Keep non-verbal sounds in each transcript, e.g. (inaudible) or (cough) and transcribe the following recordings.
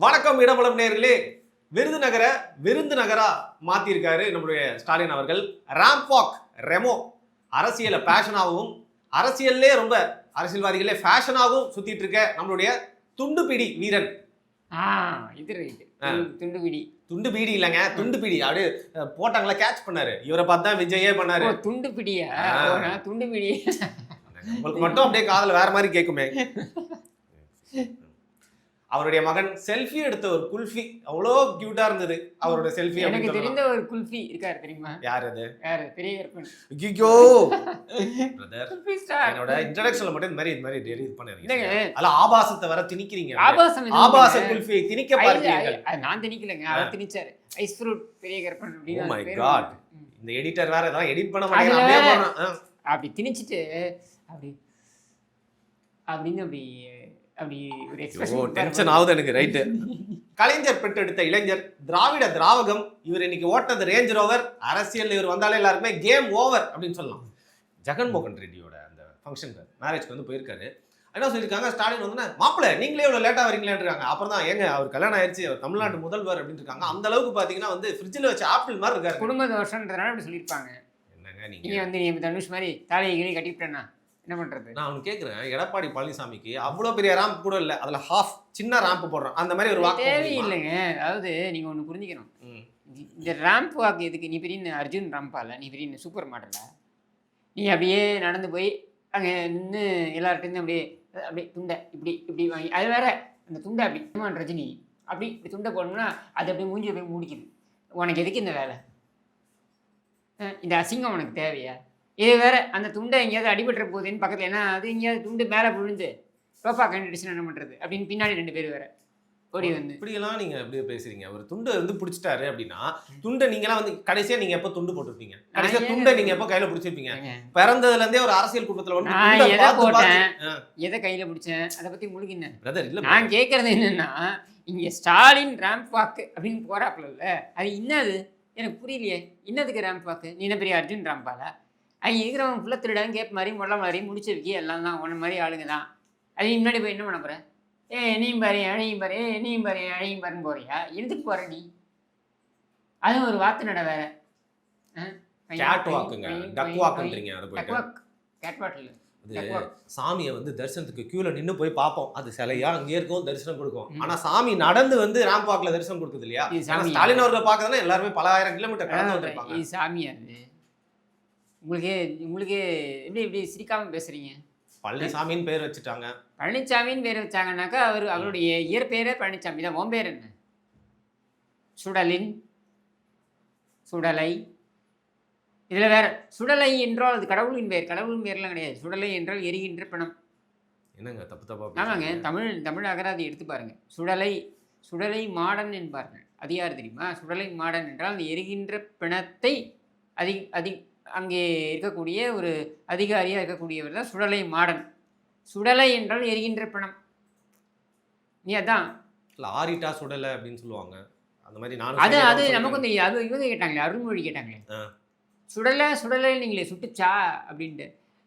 வணக்கம் இடபலம் நேர்களே. விருதுநகரை விருந்து நகரா மாத்திருக்காரு நம்முடைய ஸ்டாலின் அவர்கள். ராம்பாக் ரெமோ அரசியலை பேஷனாகவும் அரசியல்லே ரொம்ப அரசியல்வாதிகளே ஃபேஷனாகவும் சுத்திட்டு இருக்க நம்மளுடைய துண்டுபிடி வீரன். ஆ இது ரைட்டு ஆ. துண்டு பிடி துண்டு பீடி இல்லைங்க துண்டு பீடி அப்படியே போட்டாங்களா கேட்ச் பண்ணாரு. இவரை பார்த்தா விஜயே பண்ணாரு. துண்டு பிடியா துண்டு பிடி உங்களுக்கு மட்டும் அப்படியே காதுல வேற மாதிரி கேட்குமே (laughs) அவருடைய மகன் செல்ஃபி எடுத்த ஒரு குல்ஃபி. அவ்வளோ கியூட்டா இருந்தது அவரோட செல்ஃபி எனக்கு தெரிந்த ஒரு குல்ஃபி இருக்காரு தெரியுமா? யார் அது? யாரு? பெரிய கற்பன். ஐயோ (laughs) பிரதர் என்னோட இன்ட்ரடக்ஷன்ல மட்டும் இந்த மாதிரி இந்த மாதிரி இது பண்ணாதீங்க. அதுல ஆபாசத்தை வர திணிக்கிறீங்க. ஆபாசம் ஆபாச. குல்ஃபியை திணிக்க அது நான் திணிக்கலைங்க. அவர் திணிச்சாரு. ஐஸ் ஃப்ரூட் பெரிய கற்பன் அப்படின்னு Oh அந்த my பேரு God. வந்து. ம். இந்த எடிட்டர் வேற இதெல்லாம் எடிட் பண்ண மாட்டேங்க அதுல- அப்படியே போடுறான். ஆ. அப்படி திணிச்சிட்டு அப்படி அப்படின்னு அப்படி அப்படி ஒரு எக்ஸ்பிரஷன் டென்ஷன் ஆகுது எனக்கு ரைட்டு (laughs) கலைஞர் பெற்றெடுத்த இளைஞர் திராவிட திராவகம் இவர் இன்னைக்கு ஓட்டது ரேஞ்ச் ரோவர் அரசியல் இவர் வந்தாலே எல்லாருக்குமே கேம் ஓவர் அப்படின்னு சொல்லலாம். ஜெகன்மோகன் ரெட்டியோட அந்த ஃபங்க்ஷனுக்கு மேரேஜ்க்கு வந்து போயிருக்காரு. என்ன சொல்லியிருக்காங்க? ஸ்டாலின் வந்து மாப்பிள்ள நீங்களே இவ்வளோ லேட்டாக வரீங்களான்னு இருக்காங்க அப்புறம் தான் ஏங்க அவர் கல்யாணம் ஆயிடுச்சு அவர் தமிழ்நாட்டு முதல்வர் அப்படின்னு இருக்காங்க. அந்த அளவுக்கு பார்த்தீங்கன்னா வந்து ஃப்ரிட்ஜில் வச்ச ஆப்பிள் மாதிரி இருக்காரு. குடும்ப தோஷன்றதுனால அப்படி சொல்லியிருப்பாங்க. என்னங்க நீ நீங்க வந்து நீ தனுஷ் மாதிரி தாலியை கிளி கட்டிவிட்டேன்னா? என்ன பண்றது? நான் அவனு கேட்குறேன் எடப்பாடி பழனிசாமிக்கு அவ்வளோ பெரிய ரேம்ப் கூட இல்லை. அதில் ஹாஃப் சின்ன ரேம்ப் போடுறான் அந்த மாதிரி ஒரு வாக்கு? தேவையில்லைங்க. அதாவது நீங்க ஒண்ணு புரிஞ்சுக்கணும். இந்த- ரேம்ப் வாக்கு எதுக்கு? நீ பெரிய அர்ஜுன் ராம்பா இல்ல நீ பெரிய சூப்பர் மாடலா நீ அப்படியே நடந்து போய் அங்கே நின்று எல்லார்ட்டையும் அப்படியே அப்படியே துண்டை இப்படி இப்படி வாங்கி அது வேற. அந்த துண்டை அப்படி ரஜினி அப்படி இப்படி துண்டை போடணும்னா அது அப்படியே மூஞ்சி போய் மூடிக்குது. உனக்கு எதுக்கு இந்த வேலை? இந்த அசிங்கம் உனக்கு தேவையா? இது வேற அந்த துண்டை எங்கேயாவது அடிபட்டுற போகுதுன்னு பக்கத்தில் ஏன்னா அது எங்கேயாவது துண்டு மேலே விழுந்து டோப்பா கண்டுடிச்சு என்ன பண்ணுறது அப்படின்னு பின்னாடி ரெண்டு பேர் வேற ஓடி வந்து. இப்படியெல்லாம் நீங்க அப்படியே பேசுறீங்க. ஒரு துண்டை வந்து பிடிச்சிட்டாரு அப்படின்னா துண்டை நீங்கலாம் வந்து கடைசியா நீங்க எப்போ துண்டு போட்டிருப்பீங்க? கடைசியா நான் துண்டை நீங்க எப்போ கையில பிடிச்சிருப்பீங்க? பிறந்ததுல இருந்தே ஒரு அரசியல் குடும்பத்துல துண்டை எதை போட்டேன்? எதை கையில் பிடிச்சேன்? அதை பற்றி முழுகினேன் பிரதர் இல்ல நான் கேட்குறது என்னன்னா இங்கே ஸ்டாலின் ரேம்ப் வாக்கு அப்படின்னு போகிறாப்புல அது என்னது? எனக்கு புரியலையே. என்னதுக்கு ரேம்ப் வாக்கு நீ என்ன பெரிய அர்ஜுன் ராம்பாலா அங்கே இருக்கிறவங்க ஃபுல்லாக திருடன் கேப் மாதிரி முள்ள மாதிரி முடிச்ச வைக்கி எல்லாம் தான் உன்ன மாதிரி ஆளுங்க தான். அது முன்னாடி போய் என்ன பண்ண போகிற ஏ என்னையும் பாரு அழையும் பாரு ஏ என்னையும் பாரு அழையும் பாருன்னு போறியா? எதுக்கு போகிற நீ? அதுவும் ஒரு வாத்து நட வேற. கேட் வாக்குங்க டக் வாக்குன்றீங்க அதை போயிட்டு. கேட் வாட்டில் அது சாமியை வந்து தரிசனத்துக்கு கியூல நின்னு போய் பார்ப்போம். அது சிலையா அங்கேயே இருக்கும் தரிசனம் கொடுக்கும். ஆனா சாமி நடந்து வந்து ரேம்ப் வாக்ல தரிசனம் கொடுக்குது இல்லையா? சாமி. ஸ்டாலின் அவர்களை பார்க்கறதுனா எல்லாருமே பல ஆயிரம் கிலோமீட்டர் கடந்து வந்திருப்பாங்க அது? உங்களுக்கே உங்களுக்கே எப்படி இப்படி சிரிக்காம பேசுறீங்க? பழனிசாமின்னு பேர் வச்சுட்டாங்க. பழனிசாமின்னு பேர் வச்சாங்கன்னாக்கா அவர் அவருடைய இயற்பெயரே பழனிசாமி தான். உன் பேர் என்ன? சுடலின் சுடலை. இதில் வேற சுடலை என்றால் அது கடவுளின் பெயர். கடவுளின் பேர்லாம் கிடையாது. சுடலை என்றால் எரிகின்ற பிணம். என்னங்க தப்பு தப்பா ஆமாங்க? தமிழ் தமிழ் அகராதி எடுத்து பாருங்க. சுடலை சுடலை மாடன் என்பார்கள். அது யார் தெரியுமா? சுடலை மாடன் என்றால் அந்த எரிகின்ற பிணத்தை அதி அதி அங்கே இருக்கக்கூடிய ஒரு அதிகாரியாக இருக்கக்கூடியவர் தான் சுடலை மாடன். சுடலை என்றால் எரிகின்ற பிணம். நீ அதான். இல்ல ஆரிட்டா சுடலை அப்படின்னு சொல்லுவாங்க. அந்த மாதிரி நானும் அது அது நமக்கு. இந்த அது இவங்க கேட்டாங்களே அருள்மொழி கேட்டாங்களே. சுடலை சுடலை நீங்களே சுட்டுச்சா அப்படின்ட்டு.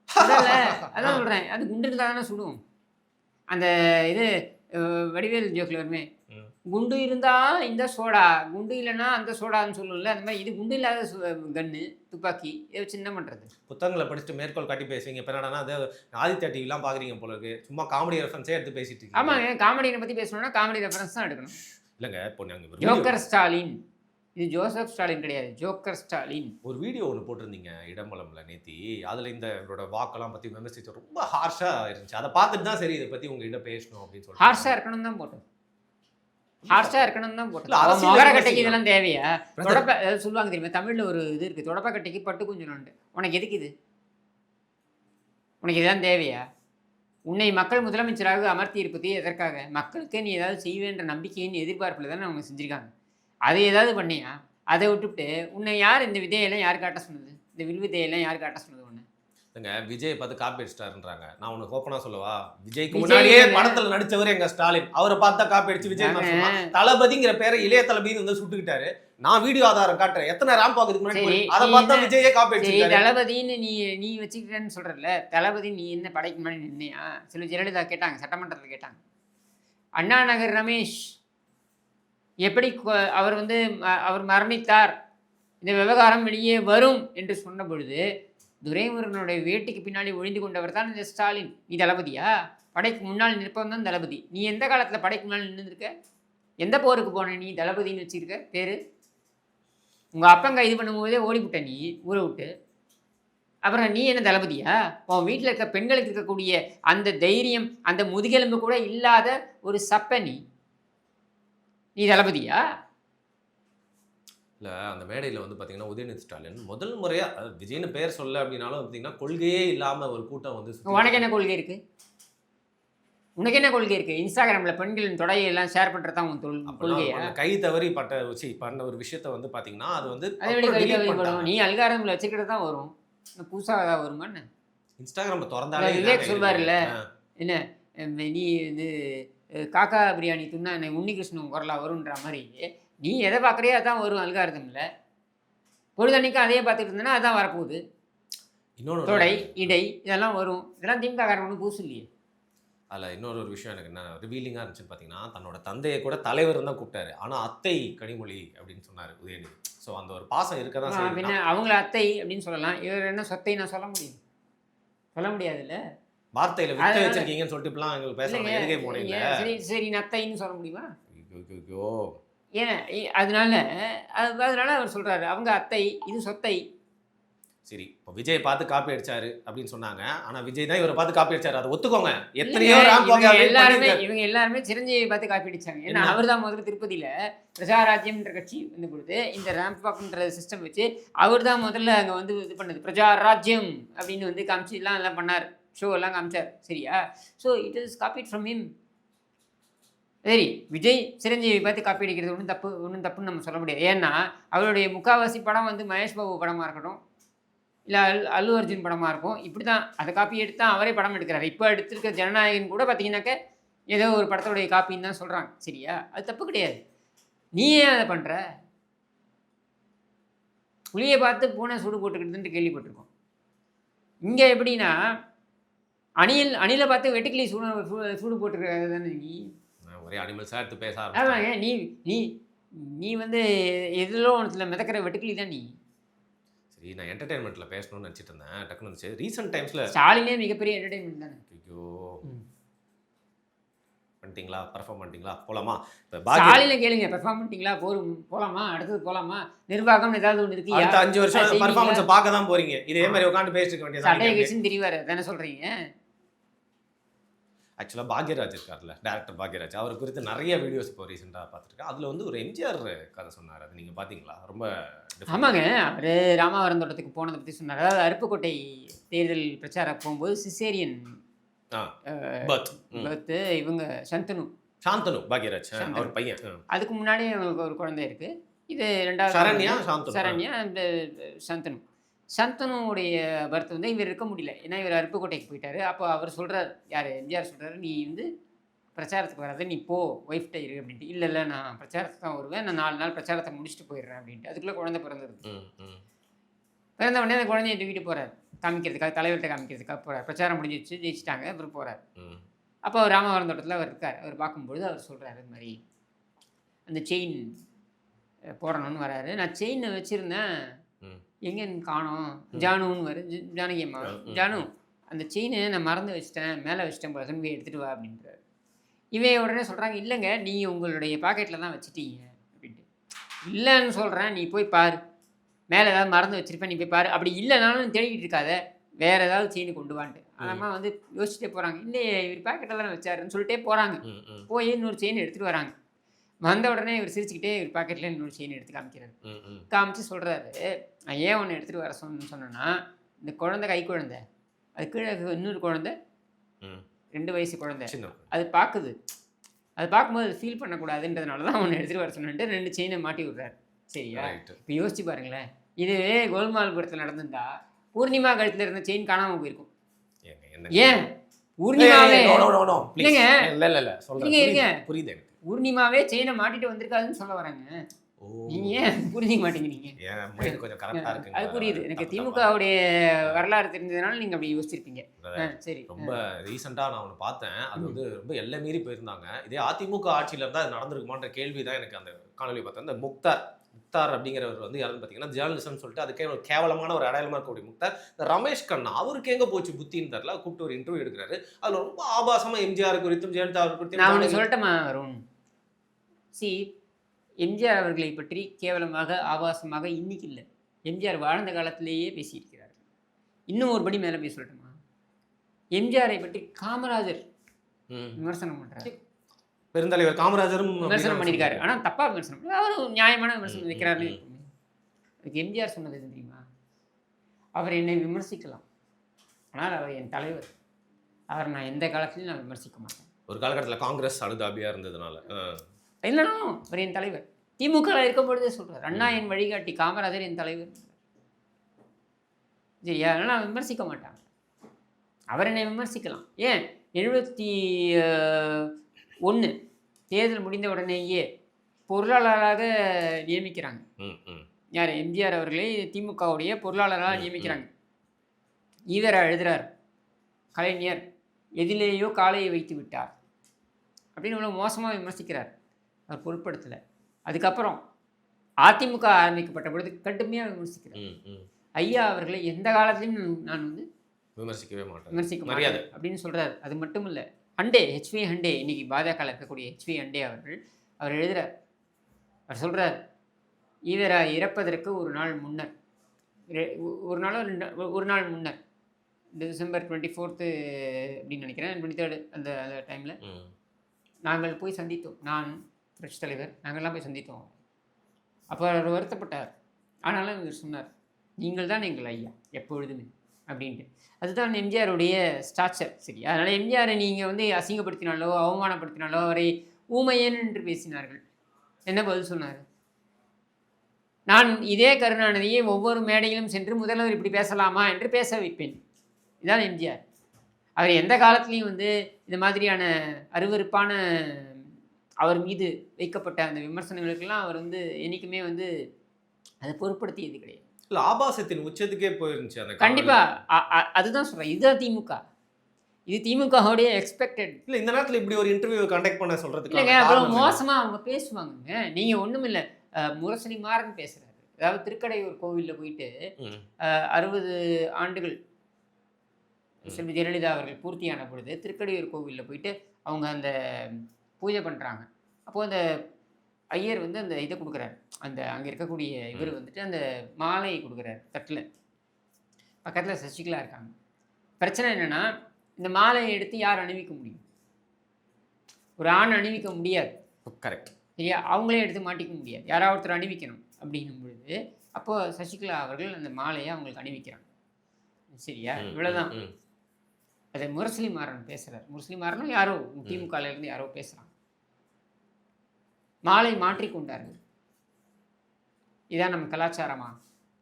சுடலை அதான் சொல்கிறேன் அது குண்டு இருந்தால் தானே சுடும். அந்த இது வடிவேல் ஜோக்கில் வருமே. குண்டு இருந்தா இந்த சோடா குண்டு இல்லைன்னா அந்த சோடான்னு சொல்லுவோம்ல அந்த மாதிரி இது குண்டு இல்லாத கன்னு துப்பாக்கி இதை வச்சு என்ன பண்ணுறது புத்தகங்களை படிச்சுட்டு மேற்கோள் காட்டி பேசுவீங்க. இப்போ என்னடா அது ஆதித்யா டிவிலாம் பார்க்குறீங்க போல இருக்கு. சும்மா காமெடி ரெஃபரன்ஸே எடுத்து பேசிட்டு இருக்கீங்க. ஆமாங்க. காமெடியை பற்றி பேசணும்னா காமெடி ரெஃபரன்ஸ் தான் எடுக்கணும். இல்லைங்க இப்போ நாங்கள் ஜோக்கர் ஸ்டாலின் இது ஜோசப் ஸ்டாலின் கிடையாது. ஜோக்கர் ஸ்டாலின் ஒரு வீடியோ ஒன்று போட்டிருந்தீங்க இடம்பலம்ல நேத்தி. அதில் இந்த இவரோட வாக்கெல்லாம் பற்றி விமர்சிச்சு ரொம்ப ஹார்ஷாக இருந்துச்சு. அதை பார்த்துட்டு தான் சரி இதை பற்றி உங்ககிட்ட பேசணும் அப்படின்னு சொல்லிட்டு. ஹார்ஷாக இருக்கணும் தான் போட்டோம் ஹார்ஷாக இருக்கணும் தான் இல்ல, போட்டோம் அரசியல் மொகர விமர்சிக்கலாம். கட்டைக்கு இதெல்லாம் தேவையா. தொடப்ப சொல்லுவாங்க தெரியுமா தமிழில் ஒரு இது இருக்குது தொடப்ப கட்டைக்கு பட்டு குஞ்சணுண்டு உனக்கு எதுக்கு இது? உனக்கு இதுதான் தேவையா? உன்னை மக்கள் முதலமைச்சராக அமர்த்தி இருப்பது எதற்காக? மக்களுக்கு நீ ஏதாவது செய்வேன்ற நம்பிக்கையின் எதிர்பார்ப்பில் தானே அவங்க செஞ்சுருக்காங்க. அதை ஏதாவது பண்ணியா? அதை விட்டுவிட்டு உன்னை யார் இந்த விதையெல்லாம் யார் காட்ட சொன்னது? இந்த வில் விதையெல்லாம் யார் காட்ட சொன்னது ஒன்று இல்லைங்க விஜய் பார்த்து காப்பி அடிச்சிட்டாருன்றாங்க. நான் உனக்கு ஓப்பனாக சொல்லவா? விஜய்க்கு விஜய் முன்னாடியே. படத்தில் நடிச்சவர் எங்க ஸ்டாலின். அவரை பார்த்தா காப்பி அடிச்சு விஜய். தளபதிங்கிற பேரை இளைய தளபதி வந்து சுட்டுக்கிட்டாரு. நான் வீடியோ ஆதாரம் காட்டுறேன். எத்தனை ரேம்ப் ஆகுதுக்கு முன்னாடி அதை பார்த்தா விஜயே காப்பி அடிச்சிருக்காரு. தளபதின்னு நீ நீ வச்சுக்கிட்டேன்னு சொல்கிறல்ல தளபதி நீ என்ன படைக்கு முன்னாடி நின்னையா? சில ஜெயலலிதா கேட்டாங்க சட்டமன்றத்தில் கேட்டாங்க. அண்ணா நகர் ரமேஷ் எப்படி அவர் வந்து அவர் மரணித்தார். இந்த விவகாரம் வெளியே வரும் என்று சொன்ன பொழுது துரைமுருகனுடைய வேட்டுக்கு பின்னாடி ஒழிந்து கொண்டவர் தான் இந்த ஸ்டாலின். நீ தளபதியா? படைக்கு முன்னால் நிற்பவன் தான் தளபதி. நீ எந்த காலத்தில் படைக்கு முன்னால் நின்றுருக்க எந்த போருக்கு போன நீ தளபதின்னு வச்சிருக்க? பேர்? உங்கள் அப்பங்க இது பண்ணும்போதே ஓடிவிட்ட நீ ஊரை விட்டு. அப்புறம் நீ என்ன தளபதியா? உன் வீட்டில் இருக்க பெண்களுக்கு இருக்கக்கூடிய அந்த தைரியம் அந்த முதுகெலும்பு கூட இல்லாத ஒரு சப்ப நீ. நீ தளபதியா? இல்ல அந்த மேடையில வந்து பாத்தீங்கன்னா உதயநிதி ஸ்டாலின் முதல் முறையா அதாவது விஜய்னு பேர் சொல்ல அப்படின்னாலும் பாத்தீங்கன்னா கொள்கையே இல்லாம ஒரு கூட்டம் வந்து உனக்கு என்ன கொள்கை இருக்கு? உனக்கு என்ன கொள்கை இருக்கு? இன்ஸ்டாகிராமில் பெண்களின் தொடையை எல்லாம் ஷேர் பண்ணுறது தான் உன் அப்பெல்லாம் கொள்கையா? கை தவறி பட்ட சி பண்ண ஒரு விஷயத்த வந்து பாத்தீங்கன்னா அது வந்து அது delete வரும் பண்ணிட்டாங்க. நீ அல்காரமில் வச்சுக்கிட்டு தான் வரும். புதுசாக ஏதாவது வருமா என்ன? இன்ஸ்டாகிராம் திறந்தாலே விவேக். ஆ. என்ன நீ இது காக்கா பிரியாணி துண்ணா என்ன உன்னிகிருஷ்ணன் குரலா வரும்ன்ற மாதிரி. நீ எதை பார்க்குறியோ அதான் வரும் அல்காரதமில் பொழுதன்னைக்கும் அதையே பார்த்துட்டு இருந்தேன்னா அதான் வரப்போகுது. இன்னொன்னு தொடை இடை இதெல்லாம் வரும். இதெல்லாம் திமுக காரன் ஒன்றும் பூசு இல்லையே. அதில் இன்னொரு ஒரு விஷயம் எனக்கு என்ன ரிவீலிங்காக இருந்துச்சுன்னு பார்த்தீங்கன்னா தன்னோட தந்தையை கூட தலைவர் தான் கூப்பிட்டாரு. ஆனால் அத்தை கனிமொழி அப்படின்னு சொன்னார் உதயநிதி. ஸோ அந்த ஒரு பாசம் இருக்க தான். பின்ன அவங்கள அத்தை அப்படின்னு சொல்லலாம். இவர் என்ன சொத்தை நான் சொல்ல முடியும்? சொல்ல முடியாதுல்ல? வார்த்தையில விட்டு வச்சிருக்கீங்கன்னு சொல்லிட்டு இப்பெல்லாம் எங்களுக்கு பேச போனீங்க சரி சரி நத்தைன்னு சொல்ல முடியுமா? ஐயோ, ஏன்? அதனால அது- அதனால அவர் சொல்றாரு அவங்க அத்தை இது சொத்தை. சரி இப்போ விஜய் பார்த்து காப்பி அடிச்சாரு அப்படின்னு சொன்னாங்க. ஆனா விஜய் தான் இவரை பார்த்து காப்பி அடிச்சாரு. அதை ஒத்துக்கோங்க. எத்தனையோ எல்லாருமே இவங்க எல்லாருமே சிரஞ்சீவி பார்த்து காப்பி அடிச்சாங்க. ஏன்னா? அவர் தான் முதல்ல திருப்பதியில பிரஜாராஜ்யம்ன்ற கட்சி வந்து கொடுத்து இந்த ரேம்ப் வாக்குன்ற சிஸ்டம் வச்சு அவர் தான் முதல்ல அங்கே வந்து இது பண்ணது. பிரஜாராஜ்யம் அப்படின்னு வந்து காமிச்சு எல்லாம் எல்லாம் பண்ணார். ஷோ எல்லாம் காமிச்சார். சரியா? So it is copied from him. சரி விஜய் சிரஞ்சீவி பார்த்து காப்பி அடிக்கிறது ஒன்றும் தப்பு ஒன்றும் தப்புன்னு நம்ம சொல்ல முடியாது. ஏன்னா அவருடைய முக்காவாசி படம் வந்து மகேஷ் பாபு படமாக இருக்கட்டும் இல்லை அல் அல்லு அர்ஜுன் படமாக இருக்கும். இப்படி தான் அதை காப்பி எடுத்து தான் அவரே படம் எடுக்கிறார். இப்போ எடுத்திருக்க ஜனநாயகன் கூட பார்த்தீங்கன்னாக்க ஏதோ ஒரு படத்தோடைய காப்பின்னு தான் சொல்கிறாங்க சரியா? அது தப்பு கிடையாது. நீ ஏன் அதை பண்ணுற புளியை பார்த்து பூனை சூடு போட்டுக்கிட்டுன்ட்டு கேள்விப்பட்டிருக்கோம். இங்கே எப்படின்னா அணில் அணிலை பார்த்து வெட்டுக்கிளி சூடு சூடு போட்டுருக்கிறது தானே நீ? ஒரே அனிமல்ஸாக எடுத்து பேச ஆமாங்க நீ நீ நீ வந்து எதிலோ ஒன்றுல மிதக்கிற வெட்டுக்கிளி தான் நீ. சரி நான் என்டர்டைன்மெண்ட்ல பேசணும்னு நினச்சிட்டு இருந்தேன். டக்குனு வந்துச்சு. ரீசெண்ட் டைம்ஸ்ல ஸ்டாலினே மிகப்பெரிய என்டர்டைன்மெண்ட் தானே. ஐயோ. பண்ணிட்டீங்களா? பர்ஃபார்ம் பண்ணிட்டீங்களா? போலாமா? இப்போ பாக்கி ஸ்டாலினை கேளுங்க. பெர்ஃபார்ம் பண்ணிட்டீங்களா? போரும் போலாமா? அடுத்தது போலாமா? நிர்வாகம் ஏதாவது ஒன்று அடுத்த இருக்கு அஞ்சு வருஷம்? பர்ஃபார்மன்ஸை பார்க்க தான் போறீங்க. இதே மாதிரி உட்காந்து பேசிட்டு இருக்க வேண்டியது தெரியவாரு தானே சொல்றீங்க? ஆக்சுவலாக பாக்யராஜ் இருக்கார்ல டேரக்டர் பாக்யராஜ். அவர் குறித்து நிறைய வீடியோஸ் இப்போ ரீசெண்டாக பார்த்துருக்கேன் அதில் வந்து ஒரு எம்ஜிஆர் கதை சொன்னார். அது நீங்கள் பார்த்தீங்களா ரொம்ப. ஆமாங்க. அவர் ராமாவரம் தோட்டத்துக்கு போனதை பற்றி சொன்னார். அதாவது அருப்புக்கோட்டை தேர்தல் பிரச்சாரம் போகும்போது சிசேரியன் பர்த். இவங்க சந்தனு. சாந்தனு பாக்யராஜ். அவர் பையன். அதுக்கு முன்னாடி அவங்களுக்கு ஒரு குழந்தை இருக்கு. இது ரெண்டாவது சரண்யா சரண்யா இந்த சந்தனு. சந்தனுடைய பர்த் வந்து இவர் இருக்க முடியல. ஏன்னா இவர் அருப்புக்கோட்டைக்கு போயிட்டாரு. அப்போ அவர் சொல்றார் யார்? எம்ஜிஆர் சொல்றாரு நீ வந்து பிரச்சாரத்துக்கு வராத நீ போ ஒய்ஃப்ட்ட இரு அப்படின்ட்டு. இல்லை இல்லை நான் பிரச்சாரத்துக்கு தான் வருவேன். நான் நாலு நாள் பிரச்சாரத்தை முடிச்சுட்டு போயிடுறேன் அப்படின்ட்டு. அதுக்குள்ளே குழந்தை பிறந்திருக்கு. பிறந்த உடனே அந்த குழந்தைய தூக்கிட்டு போறார். காமிக்கிறதுக்காக தலைவர்கிட்ட காமிக்கிறதுக்காக போறார். பிரச்சாரம் முடிஞ்சிச்சு ஜெயிச்சிட்டாங்க அப்புறம் போறார். ம். அப்போ அவர் ராமவரம் தோட்டத்தில் அவர் இருக்கார். அவர் பார்க்கும்பொழுது அவர் சொல்றாரு இது மாதிரி அந்த செயின் போடணும்னு வராரு. நான் செயினை வச்சுருந்தேன். ம். எங்கேன்னு காணோம். ஜானுன்னு வரு ஜ- ஜானகி அம்மா. ஜானு அந்த செயினை நான் மறந்து வச்சிட்டேன். மேலே வச்சிட்டேன் போல போய் எடுத்துகிட்டு வா அப்படின்றாரு. இவன் உடனே சொல்கிறாங்க இல்லைங்க நீங்கள் உங்களுடைய பாக்கெட்டில் தான் வச்சுட்டீங்க. அப்படின்ட்டு. இல்லைன்னு சொல்கிறேன் நீ போய் பாரு. மேலே ஏதாவது மறந்து வச்சிருப்பேன் நீ போய் பாரு. அப்படி இல்லைனாலும் தேடிக்கிட்டு இருக்காத. வேற ஏதாவது செயின் கொண்டு வான்ட்டு. அம்மா வந்து யோசிச்சுட்டே போகிறாங்க இல்லையே இவர் பாக்கெட்டில் தானே வச்சாருன்னு சொல்லிட்டே போகிறாங்க போய் இன்னொரு செயின் எடுத்துகிட்டு வராங்க. வந்த உடனே இவர் சிரிச்சுக்கிட்டே இவர் பாக்கெட்டில் இன்னொரு செயின் எடுத்து காமிக்கிறாரு. காமிச்சு சொல்கிறாரு நான் ஏன் ஒன்று எடுத்துகிட்டு வர சொன்னு சொன்னேன்னா இந்த குழந்தை கை குழந்தை அது கீழே இன்னொரு குழந்தை. ரெண்டு வயசு குழந்தை. அது பார்க்குது அது பார்க்கும்போது ஃபீல் பண்ணக்கூடாதுன்றதுனால தான் ஒன்று எடுத்துகிட்டு வர சொன்னேன்ட்டு ரெண்டு செயினை மாட்டி விட்றாரு. சரியா? இப்போ யோசிச்சு பாருங்களேன். இதுவே கோல்மால்புரத்தில் நடந்திருந்தா பூர்ணிமா கழுத்தில் இருந்த செயின் காணாமல் போயிருக்கும். ஏன்? பூர்ணிமாவே. இல்லைங்க. இல்ல இல்ல இல்ல சொல்றேன். இருங்க. புரியுது, பூர்ணிமாவே செயினை மாட்டிட்டு வந்திருக்காதுன்னு சொல்ல வரேங்க. ஓ. நீங்க ஏன் புரிஞ்சிக்க மாட்டேங்கிறீங்க கொஞ்சம் கரெக்டா இருக்கு அது புரியுது. எனக்கு திமுகவுடைய வரலாறு தெரிஞ்சதுனால நீங்க அப்படி யோசிச்சிருப்பீங்க. சரி. ரொம்ப ரீசெண்டா நான் ஒன்று பார்த்தேன். அது வந்து ரொம்ப எல்லை மீறி போயிருந்தாங்க. இதே அதிமுக ஆட்சியில இருந்தா அது நடந்திருக்குமான்ற கேள்வி தான் எனக்கு அந்த காணொலி பார்த்தேன். இந்த முக்தார் முக்தார் அப்படிங்கிறவர் வந்து யாருன்னு பார்த்தீங்கன்னா ஜேர்னலிசம் சொல்லிட்டு அதுக்கே ஒரு கேவலமான ஒரு அடையாளமா இருக்கக்கூடிய முக்தார். இந்த ரமேஷ் கண்ணா அவருக்கு எங்க போச்சு புத்தின்னு தெரியல. கூப்பிட்டு ஒரு இன்டர்வியூ எடுக்கிறாரு. அதுல ரொம்ப ஆபாசமா எம்ஜிஆர் குறித்தும் ஜெயலலிதா குறித்தும் நான் சொல்லட்டுமா சி எம்ஜிஆர் அவர்களை பற்றி கேவலமாக ஆபாசமாக இன்னைக்கு இல்லை எம்ஜிஆர் வாழ்ந்த காலத்திலேயே பேசியிருக்கிறார். இன்னும் ஒரு படி மேலே போய் சொல்லட்டுமா? எம்ஜிஆரை பற்றி காமராஜர். விமர்சனம் பண்றாரு. பெருந்தலைவர் காமராஜரும் விமர்சனம் பண்ணியிருக்காரு. ஆனால் தப்பா விமர்சனம். அவரும் நியாயமான விமர்சனம் ம், அதுக்கு எம்ஜிஆர் சொன்னது தெரியுமா? அவர் என்னை விமர்சிக்கலாம். ஆனால் அவர் என் தலைவர். அவர் நான் எந்த காலத்துலையும் நான் விமர்சிக்க மாட்டேன். ஒரு காலகட்டத்துல காங்கிரஸ் அழுதாபியா இருந்ததுனால. இல்லைனாலும் அவர் என் தலைவர். திமுக இருக்கும் பொழுதே சொல்றார். அண்ணா என் வழிகாட்டி காமராஜர் என் தலைவர். சரியா அதனால் நான் விமர்சிக்க மாட்டாங்க? அவர் என்னை விமர்சிக்கலாம். ஏன்? எழுபத்தி ஒன்று தேர்தல் முடிந்த உடனேயே பொருளாளராக நியமிக்கிறாங்க. யார்? எம்ஜிஆர் அவர்களை திமுகவுடைய பொருளாளராக நியமிக்கிறாங்க. ஈவரா எழுதுறார். கலைஞர் எதிலேயோ காலையை வைத்து விட்டார். அப்படின்னு இவ்வளோ மோசமாக விமர்சிக்கிறார். அவர் பொருட்படுத்தலை. அதுக்கப்புறம் அதிமுக ஆரம்பிக்கப்பட்ட பொழுது கடுமையாக விமர்சிக்கிறார். ஐயா அவர்களை எந்த காலத்திலையும் நான் வந்து விமர்சிக்கவே மாட்டேன். விமர்சிக்க மரியாதை. அப்படின்னு சொல்றாரு. அது மட்டும் இல்லை ஹண்டே ஹெச்வி ஹண்டே இன்னைக்கு பாஜகவில் இருக்கக்கூடிய ஹெச்வி ஹண்டே அவர்கள் அவர் எழுதுறார். அவர் சொல்றார் ஈவரா இறப்பதற்கு ஒரு நாள் முன்னர் ஒரு நாளோ ஒரு நாள் முன்னர் டிசம்பர் டுவெண்ட்டி ஃபோர்த்து அப்படின்னு நினைக்கிறேன் டுவெண்ட்டி தேர்டு அந்த அந்த டைமில். நாங்கள் போய் சந்தித்தோம். நான் புரட்சி தலைவர் நாங்கள்லாம் போய் சந்தித்தோம். அப்போ அவர் வருத்தப்பட்டார். ஆனாலும் இவர் சொன்னார் நீங்கள் தான் எங்கள் ஐயா எப்பொழுதுமே அப்படின்ட்டு. அதுதான் எம்ஜிஆருடைய ஸ்டாச்சர் சரி. அதனால் எம்ஜிஆரை நீங்கள் வந்து அசிங்கப்படுத்தினாலோ அவமானப்படுத்தினாலோ அவரை ஊமையன் என்று பேசினார்கள். என்ன பதில் சொன்னார்? நான் இதே கருணாநிதியை ஒவ்வொரு மேடையிலும் சென்று முதல்வர் இப்படி பேசலாமா என்று பேச வைப்பேன். இதான் எம்ஜிஆர். அவர் எந்த காலத்துலேயும் வந்து இந்த மாதிரியான அருவருப்பான அவர் மீது வைக்கப்பட்ட அந்த விமர்சனங்களுக்கெல்லாம் அவர் வந்து என்றைக்குமே வந்து அதை பொருட்படுத்தியது கிடையாது. இல்ல ஆபாசத்தின் உச்சத்துக்கே போயிருந்துச்சு அந்த கண்டிப்பா. அ- அ- அதுதான் சொல்றேன். இதுதான் திமுக. இது திமுகவுடைய எக்ஸ்பெக்டட் இல்ல இந்த நேரத்துல இப்படி ஒரு இன்டர்வியூ கண்டக்ட் பண்ண சொல்றதுக்கு இல்லைங்க அப்புறம் மோசமா அவங்க பேசுவாங்கங்க. நீங்க ஒண்ணும் இல்ல. அஹ், முரசொலி மாறன் பேசுறாரு. அதாவது திருக்கடையூர் கோவில்ல போயிட்டு அறுபது ஆண்டுகள். செல்வி ஜெயலலிதா அவர்கள் பூர்த்தியான பொழுது திருக்கடையூர் கோவிலில் போயிட்டு அவங்க அந்த பூஜை பண்ணுறாங்க அப்போது அந்த ஐயர் வந்து அந்த இதை கொடுக்குறாரு. அந்த அங்கே இருக்கக்கூடிய இவர் வந்துட்டு அந்த மாலையை கொடுக்குறாரு தட்டில். பக்கத்தில் சசிகலா இருக்காங்க. பிரச்சனை என்னென்னா இந்த மாலையை எடுத்து யார் அணிவிக்க முடியும்? ஒரு ஆண் அணிவிக்க முடியாது. கரெக்ட். சரியா? அவங்களே எடுத்து மாட்டிக்க முடியாது. யாராவது ஒருத்தர் அணிவிக்கணும் அப்படின்னும் பொழுது அப்போது சசிகலா அவர்கள் அந்த மாலையை அவங்களுக்கு அணிவிக்கிறாங்க. சரியா? இவ்வளவுதான். அதை முரசொலி மாறன் பேசுறார். முரசொலி மாறனும் யாரோ திமுகல இருந்து யாரோ பேசுறாங்க. மாலை மாற்றிக்கொண்டார்கள். இதான் நம்ம கலாச்சாரமா?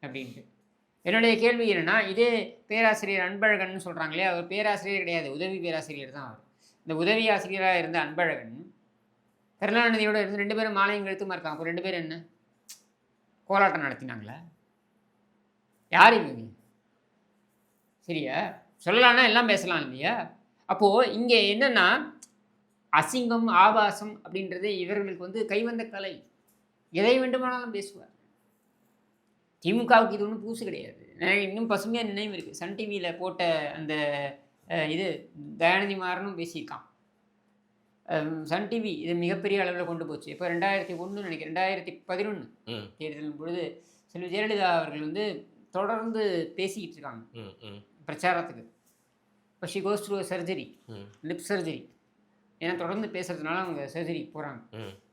அப்படின்ட்டு. என்னுடைய கேள்வி என்னன்னா இதே பேராசிரியர் அன்பழகன் சொல்கிறாங்களே அவர் பேராசிரியர் கிடையாது உதவி பேராசிரியர் தான் அவர். இந்த உதவி ஆசிரியராக இருந்த அன்பழகன் கருணாநிதியோடு இருந்து ரெண்டு பேரும் மாலையும் கழுத்துமா இருக்காங்க. அப்போ ரெண்டு பேரும் என்ன? கோலாட்டம் நடத்தினாங்களா? யார் இவங்க? சரியா? சொல்லலாம்னா எல்லாம் பேசலாம் இல்லையா? அப்போது இங்கே என்னென்னா அசிங்கம் ஆபாசம் அப்படின்றது இவர்களுக்கு வந்து கைவந்த கலை. எதை வேண்டுமானாலும் பேசுவார். திமுகவுக்கு இது ஒன்றும் பூசு கிடையாது. இன்னும் பசுமையாக நினைவு இருக்குது சன் டிவியில் போட்ட அந்த இது தயாநிதி மாறனும் பேசியிருக்கான். சன் டிவி இது மிகப்பெரிய அளவில் கொண்டு போச்சு. இப்போ ரெண்டாயிரத்தி ஒன்று நினைக்கிறேன். ரெண்டாயிரத்தி பதினொன்று. தேர்தலின் பொழுது செல்வி ஜெயலலிதா அவர்கள் வந்து தொடர்ந்து பேசிக்கிட்டு இருக்காங்க. பிரச்சாரத்துக்கு. இப்போ she goes to surgery lip surgery ஏன்னா தொடர்ந்து பேசுறதுனால அவங்க சர்ஜரிக்கு போகிறாங்க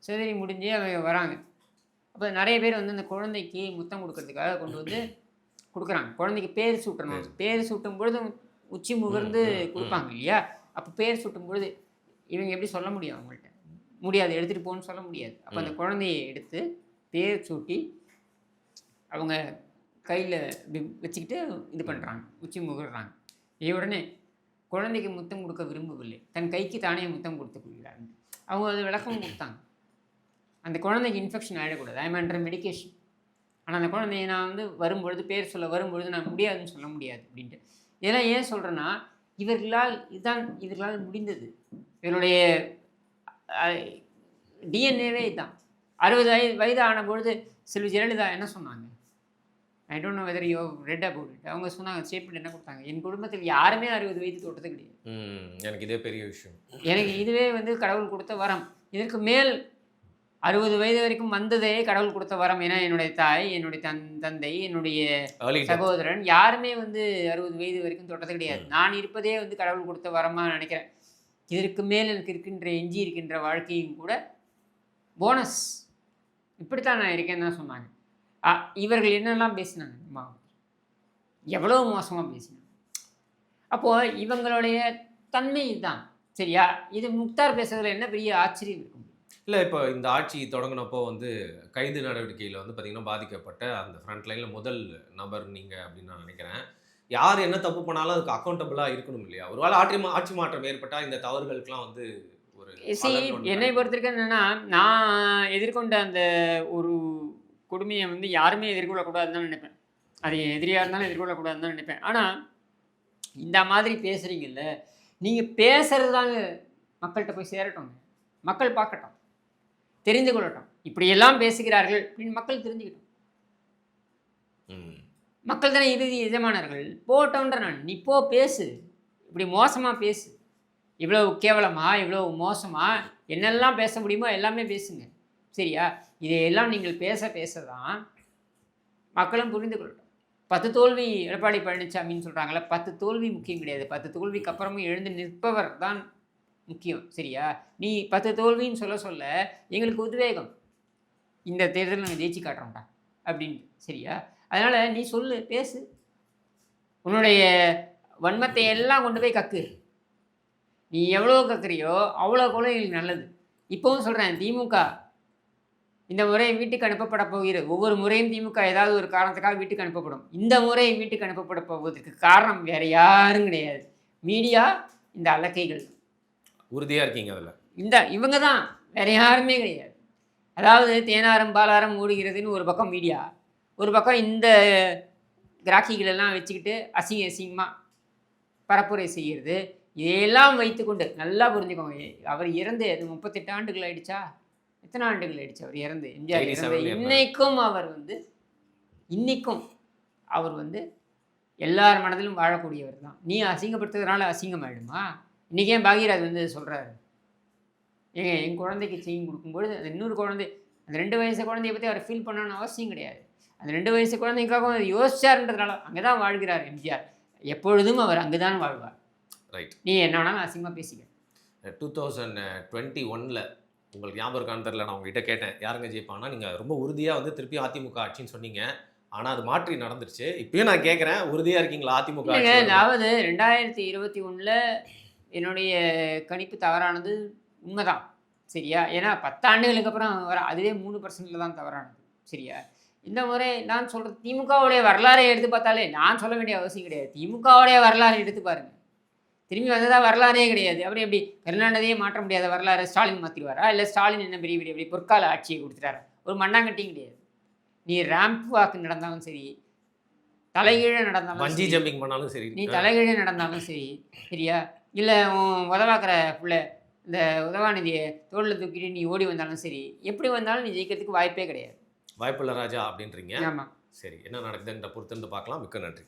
சர்ஜரி முடிஞ்சு அவங்க வராங்க. அப்போ நிறைய பேர் வந்து அந்த குழந்தைக்கு முத்தம் கொடுக்கறதுக்காக கொண்டு வந்து கொடுக்குறாங்க. குழந்தைக்கு பேர் சூட்டணும். பேர். சூட்டும் பொழுது உச்சி முகர்ந்து. கொடுப்பாங்க இல்லையா? அப்போ பேர் சூட்டும் பொழுது இவங்க எப்படி சொல்ல முடியும் அவங்கள்ட்ட? முடியாது எடுத்துகிட்டு போகணும்னு சொல்ல முடியாது. அப்போ அந்த குழந்தையை எடுத்து பேர் சூட்டி அவங்க கையில் வச்சுக்கிட்டு இது பண்ணுறாங்க உச்சி முகர்றாங்க. இது உடனே குழந்தைக்கு முத்தம் கொடுக்க விரும்பவில்லை. தன் கைக்கு தானே முத்தம் கொடுத்து கொள்கிறாங்க அவங்க அது விளக்கம் கொடுத்தாங்க. அந்த குழந்தைக்கு இன்ஃபெக்ஷன் ஆகிடக்கூடாது ஐ அண்டர் மெடிக்கேஷன் ஆனால் அந்த குழந்தைய நான் வந்து வரும்பொழுது பேர் சொல்ல வரும்பொழுது நான் முடியாதுன்னு சொல்ல முடியாது அப்படின்ட்டு. இதெல்லாம் ஏன் சொல்கிறேன்னா இவர்களால் இதுதான் இவர்களால் முடிந்தது. இவருடைய டிஎன்ஏவே இதுதான் அறுபது வயது வயது ஆன பொழுது செல்வி ஜெயலலிதா என்ன சொன்னாங்க? I don't know whether you read about it அவங்க சொன்னாங்க ஸ்டேட்மெண்ட் என்ன கொடுத்தாங்க? என் குடும்பத்தில் யாருமே அறுபது வயது தொட்டது கிடையாது. எனக்கு இதே பெரிய விஷயம். எனக்கு இதுவே வந்து கடவுள் கொடுத்த வரம். இதற்கு மேல் அறுபது வயது வரைக்கும் வந்ததே கடவுள் கொடுத்த வரம் ஏன்னா என்னுடைய தாய் என்னுடைய தன் தந்தை என்னுடைய சகோதரன் யாருமே வந்து அறுபது வயது வரைக்கும் தொட்டது கிடையாது. நான் இருப்பதே வந்து கடவுள் கொடுத்த வரமா நினைக்கிறேன். இதற்கு மேல் எனக்கு இருக்கின்ற எஞ்சி இருக்கின்ற வாழ்க்கையும் கூட போனஸ் இப்படித்தான் நான் இருக்கேன்னு தான் சொன்னாங்க. இவர்கள் என்னெல்லாம் பேசினாங்க அம்மா எவ்வளோ மோசமாக பேசினாங்க? அப்போது இவங்களுடைய தன்மை இதுதான் சரியா? இது முக்தார் பேசுறதுல என்ன பெரிய ஆச்சரியம் இருக்கும் இல்லை இப்போ இந்த ஆட்சி தொடங்கினப்போ வந்து கைது நடவடிக்கையில் வந்து பார்த்தீங்கன்னா பாதிக்கப்பட்ட அந்த ஃப்ரண்ட் லைனில் முதல் நபர் நீங்கள் அப்படின்னு நான் நினைக்கிறேன். யார் என்ன தப்பு பண்ணாலும் அதுக்கு அக்கௌண்டபிளாக இருக்கணும் இல்லையா? ஒருவேளை ஆட்சி மா ஆட்சி மாற்றம் ஏற்பட்டால் இந்த தவறுகளுக்கெல்லாம் வந்து ஒரு என்னை பொறுத்திருக்க என்னன்னா நான் எதிர்கொண்ட அந்த ஒரு கொடுமையை வந்து யாருமே எதிர்கொள்ளக்கூடாதுன்னு தான் நினைப்பேன். அது எதிரியாக இருந்தாலும் எதிர்கொள்ளக்கூடாதுன்னு தான் நினைப்பேன். ஆனால் இந்த மாதிரி பேசுகிறீங்கல்ல நீங்கள் பேசுறது தாங்க மக்கள்கிட்ட போய் சேரட்டும். மக்கள் பார்க்கட்டும். தெரிந்து கொள்ளட்டும். இப்படியெல்லாம் பேசுகிறார்கள் அப்படின்னு மக்கள் தெரிஞ்சுக்கிட்டோம். மக்கள் தானே இறுதி எஜமானர்கள். போட்டோன்ற நான். நீ போ பேசு. இப்படி மோசமாக பேசு. இவ்வளோ கேவலமா இவ்வளோ மோசமா என்னெல்லாம் பேச முடியுமோ எல்லாமே பேசுங்க. சரியா? இதையெல்லாம் நீங்கள் பேச பேச தான் மக்களும் புரிந்து கொள்ளட்டும். பத்து தோல்வி எடப்பாடி பழனிசாமின்னு சொல்கிறாங்களே பத்து தோல்வி முக்கியம் கிடையாது. பத்து தோல்விக்கு அப்புறமும் எழுந்து நிற்பவர் தான் முக்கியம் சரியா? நீ பத்து தோல்வின்னு சொல்ல சொல்ல எங்களுக்கு உத்வேகம். இந்த தேர்தலில் நாங்கள் ஜெயிச்சு காட்டுறோம்டா அப்படின்ட்டு சரியா? அதனால் நீ சொல்லு பேசு. உன்னுடைய வன்மத்தை எல்லாம் கொண்டு போய் கக்கு. நீ எவ்வளோ கக்குறியோ அவ்வளோ கூட எங்களுக்கு நல்லது. இப்போவும் சொல்கிறேன் திமுக இந்த முறை வீட்டுக்கு அனுப்பப்பட போகிறது. ஒவ்வொரு முறையும் திமுக ஏதாவது ஒரு காரணத்துக்காக வீட்டுக்கு அனுப்பப்படும். இந்த முறை வீட்டுக்கு அனுப்பப்பட போவதற்கு காரணம் வேற யாரும் கிடையாது. மீடியா இந்த அலக்கைகள். உறுதியாக இருக்கீங்க அதில். இந்த இவங்க தான். வேற யாருமே கிடையாது. அதாவது தேனாரம் பாலாரம் ஓடுகிறதுன்னு ஒரு பக்கம் மீடியா. ஒரு பக்கம் இந்த கிராக்கிகள் எல்லாம் வச்சுக்கிட்டு அசிங்க அசிங்கமாக பரப்புரை செய்கிறது. இதையெல்லாம் வைத்துக்கொண்டு நல்லா புரிஞ்சுக்கோங்க. அவர் இறந்து அது முப்பத்தெட்டு ஆண்டுகள் ஆயிடுச்சா? எத்தனை ஆண்டுகள் ஆயிடுச்சு அவர் இறந்து? எம்ஜிஆர் 87 இறந்து. இன்னைக்கும் அவர் வந்து இன்னைக்கும் அவர் வந்து எல்லார் மனதிலும் வாழக்கூடியவர் தான். நீ அசிங்கப்படுத்துறதுனால அசிங்கமாயிடுமா இன்றைக்கி ஏன் பாக்யராஜ் வந்து சொல்கிறாரு ஏங்க என் குழந்தைக்கு செயின் கொடுக்கும்பொழுது அந்த இன்னொரு குழந்தை அந்த ரெண்டு வயசு குழந்தைய பற்றி அவர் ஃபீல் பண்ணணும்னு அவசியம் கிடையாது. அந்த ரெண்டு வயசு குழந்தைக்காக அவர் யோசிச்சார்ன்றதுனால அங்கே தான் வாழ்கிறார் எம்ஜிஆர். எப்பொழுதும் அவர் அங்கே தான் வாழ்வார். ரைட் நீ என்ன வேணாலும் அசிங்கமாக பேசிக்க. டூ தௌசண்ட் டுவெண்ட்டி ஒனில் உங்களுக்கு ஞாபகம் இருக்கான்னு தெரியல நான் உங்ககிட்ட கேட்டேன். யாருங்க ஜெயிப்பாங்கன்னா நீங்கள் ரொம்ப உறுதியாக வந்து திருப்பி அதிமுக ஆட்சின்னு சொன்னீங்க. ஆனால் அது மாற்றி நடந்துருச்சு. இப்பயும் நான் கேட்குறேன் உறுதியாக இருக்கீங்களா அதிமுக? அதாவது ரெண்டாயிரத்தி இருபத்தி ஒன்றில் என்னுடைய கணிப்பு தவறானது உண்மைதான். சரியா? ஏன்னா பத்தாண்டுகளுக்கு அப்புறம் வர அதுவே மூணு பர்சன்டில் தான் தவறானது. சரியா? இந்த முறை நான் சொல்கிறது திமுகவுடைய வரலாறை எடுத்து பார்த்தாலே நான் சொல்ல வேண்டிய அவசியம் கிடையாது. திமுகவுடைய வரலாறை எடுத்து பாருங்க. திரும்பி வந்ததா வரலாறே கிடையாது. அப்படி எப்படி கருணாநிதியே மாற்ற முடியாத வரலாறு ஸ்டாலின் மாற்றிடுவாரா இல்லை ஸ்டாலின் என்ன பெரிய பெரிய பெரிய பொற்கால ஆட்சியை கொடுத்துட்டாரா? ஒரு மண்ணாங்கட்டியும் கிடையாது. நீ ரேம்ப் வாக்கு நடந்தாலும் சரி தலைகீழ நடந்தாலும் பஞ்சி. ஜம்பிங் பண்ணாலும் சரி. நீ தலைகீழ நடந்தாலும் சரி சரியா? இல்லை உதவாக்கிற பிள்ளை இந்த உதவாநிதியை தோளில் தூக்கிட்டு நீ ஓடி வந்தாலும் சரி எப்படி வந்தாலும் நீ ஜெயிக்கிறதுக்கு வாய்ப்பே கிடையாது. வாய்ப்புள்ள ராஜா அப்படின்றீங்க. ஆமாம் சரி என்ன நடக்குதுன்ற பொறுத்திருந்து பார்க்கலாம். மிக்க நன்றி.